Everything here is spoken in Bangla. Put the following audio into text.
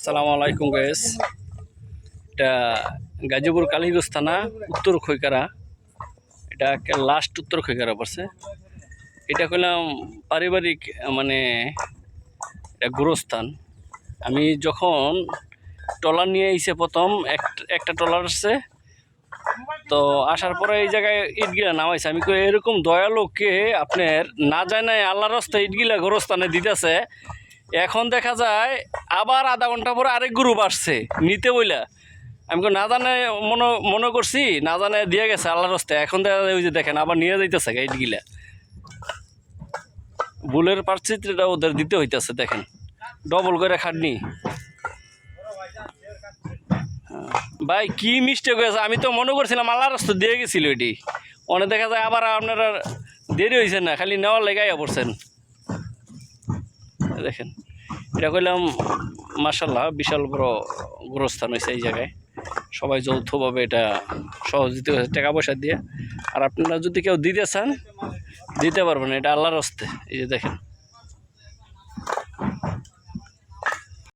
আসসালামু আলাইকুম গাইস এটা গাজীপুর কালীগঞ্জ থানা, উত্তর খৈকারা। এটা লাস্ট উত্তর খৈকারা পড়ছে। এটা কইলাম পারিবারিক মানে এটা গুরুস্থান। আমি যখন ট্রলার নিয়ে এসে প্রথম, এক- একটা ট্রলার আসছে তো আসার পরে এই জায়গায় ইটগিলা নামাইছে। আমি কই, এরকম দয়ালোককে আপনার না যায় না আল্লাহর রাস্তায় ইটগিলা গোরস্থানে দিতেছে এখন দেখা যায় আবার আধা ঘণ্টা পরে আরেক গ্রুপ আসছে, নিতে বইলা। আমি না জানে, মনে মনে করছি, না জানে দিয়ে গেছে, আল্লাহর রাস্তায়। এখন দেখা যায় ওই যে দেখেন, আবার নিয়ে যাইতেছে ইটগিলা বুলের পার্সিটিটা ওদের দিতে হইতেছে, দেখেন। ডবল করে খাটনি। ভাই, কি মিস্টেক হয়েছে? আমি তো মনে করছিলাম আল্লাহ রাস্তা দিয়ে গেছিল এটি। অনেক দেখা যায় আবার আপনারা দেরি হয়েছে না, খালি নেওয়ার লেগাই পড়ছেন দেখেন। এটা কইলাম মাসাল্লাহ বিশাল বড় গোরস্থান হয়েছে এই জায়গায়। সবাই যৌথভাবে এটা সহযোগিতা হয়েছে, টাকা পয়সা দিয়ে। আর আপনারা যদি কেউ দিতে চান, দিতে পারবেন, এটা আল্লাহর হস্তে এই যে দেখেন।